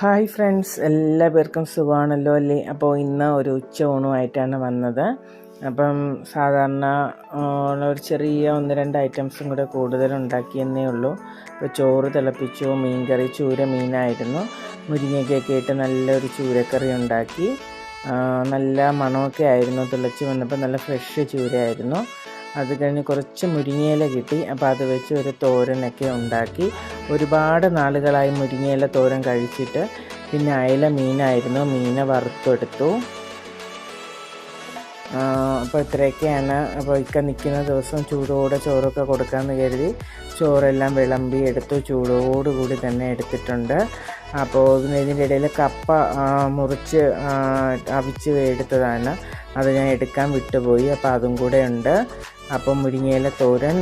Hi friends എല്ലാവർക്കും സുഖമാണല്ലോ അല്ലേ? അപ്പോൾ ഇന്ന് ഒരു ഉച്ച ഊണുമായിട്ടാണ് വന്നത്. അപ്പം സാധാരണ ഒരു ചെറിയ ഒന്ന് രണ്ട് ഐറ്റംസും കൂടെ കൂടുതൽ ഉണ്ടാക്കിയെന്നേ ഉള്ളൂ. അപ്പോൾ ചോറ് തിളപ്പിച്ചു മീൻകറി ചൂര മീനായിരുന്നു. മുരിങ്ങയ്ക്കൊക്കെ ഇട്ട് നല്ലൊരു ചൂരക്കറി ഉണ്ടാക്കി. നല്ല മണമൊക്കെ ആയിരുന്നു തിളച്ച് വന്നപ്പോൾ നല്ല ഫ്രഷ് ചൂരയായിരുന്നു. അത് കഴിഞ്ഞ് കുറച്ച് മുരിങ്ങയില കിട്ടി. അപ്പോൾ അത് വെച്ച് ഒരു തോരനൊക്കെ ഉണ്ടാക്കി. ഒരുപാട് നാളുകളായി മുരിങ്ങയില തോരൻ കഴിച്ചിട്ട് പിന്നെ അയല മീനായിരുന്നു. മീനെ വറുത്തെടുത്തു. അപ്പോൾ ഇത്രയൊക്കെയാണ്. അപ്പോൾ ഇക്ക നിൽക്കുന്ന ദിവസം ചൂടോടെ ചോറൊക്കെ കൊടുക്കാമെന്ന് കരുതി ചോറെല്ലാം വിളമ്പി എടുത്തു. ചൂടോടുകൂടി തന്നെ എടുത്തിട്ടുണ്ട്. അപ്പോൾ ഇതിന്റെ ഇടയിൽ കപ്പ മുറിച്ച് അവിച്ച് എടുത്തതാണ് അത് ഞാൻ എടുക്കാൻ വിട്ടുപോയി. അപ്പോൾ അതും കൂടെ ഉണ്ട്. അപ്പം മുരിങ്ങയില തോരൻ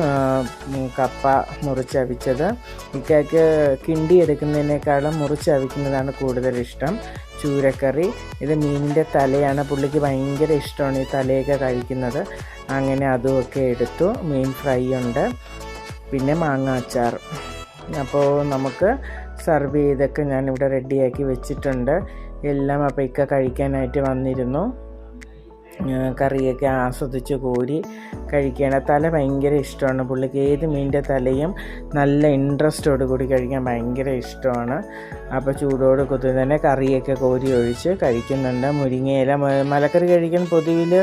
കപ്പ മുറിച്ചവിച്ചത്. ഇക്കയ്ക്ക് കിണ്ടി എടുക്കുന്നതിനേക്കാളും മുറിച്ചവിക്കുന്നതാണ് കൂടുതൽ ഇഷ്ടം. ചൂരക്കറി. ഇത് മീനിന്റെ തലയാണ്. പുള്ളിക്ക് ഭയങ്കര ഇഷ്ടമാണ് ഈ തലയൊക്കെ കഴിക്കുന്നത്. അങ്ങനെ അതുമൊക്കെ എടുത്തു. മീൻ ഫ്രൈ ഉണ്ട്. പിന്നെ മാങ്ങ അച്ചാർ. അപ്പോൾ നമുക്ക് സർവ് ചെയ്തൊക്കെ ഞാനിവിടെ റെഡിയാക്കി വെച്ചിട്ടുണ്ട്. എല്ലാം അപ്പോൾ ഇക്ക കഴിക്കാനായിട്ട് വന്നിരുന്നു. കറിയൊക്കെ ആസ്വദിച്ച് കോരി കഴിക്കുകയാണ് തല ഭയങ്കര ഇഷ്ടമാണ്. പുള്ളിക്ക് ഏത് മീനിന്റെ തലയും നല്ല ഇൻട്രസ്റ്റോട് കൂടി കഴിക്കാൻ ഭയങ്കര ഇഷ്ടമാണ്. അപ്പോൾ ചൂടോട് കുത്തി തന്നെ കറിയൊക്കെ കോരി ഒഴിച്ച് കഴിക്കുന്നുണ്ട്. മുരിങ്ങയില മലക്കറി കഴിക്കാൻ പൊതുവിൽ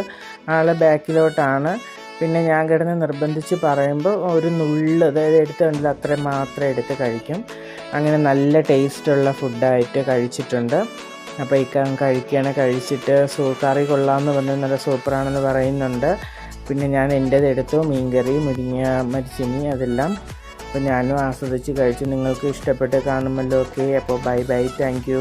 ആൾ ബാക്കിലോട്ടാണ്. പിന്നെ ഞാൻ കിടന്ന് നിർബന്ധിച്ച് പറയുമ്പോൾ ഒരു നുള്ള് അതായത് എടുത്തുണ്ടെങ്കിൽ അത്രയും മാത്രം എടുത്ത് കഴിക്കും. അങ്ങനെ നല്ല ടേസ്റ്റുള്ള ഫുഡായിട്ട് കഴിച്ചിട്ടുണ്ട്. അപ്പോൾ ഇക്കാൻ കഴിക്കുകയാണ് കഴിച്ചിട്ട് സൂ കറി കൊള്ളാമെന്ന് പറഞ്ഞ് നല്ല സൂപ്പറാണെന്ന് പറയുന്നുണ്ട്. പിന്നെ ഞാൻ എന്റേത് എടുത്തു മീൻകറി മുരിങ്ങ മരിച്ചിനി അതെല്ലാം. അപ്പോൾ ഞാനും ആസ്വദിച്ച് കഴിച്ചു. നിങ്ങൾക്ക് ഇഷ്ടപ്പെട്ട് കാണുമല്ലോ ഓക്കെ അപ്പോൾ ബൈ ബൈ. താങ്ക്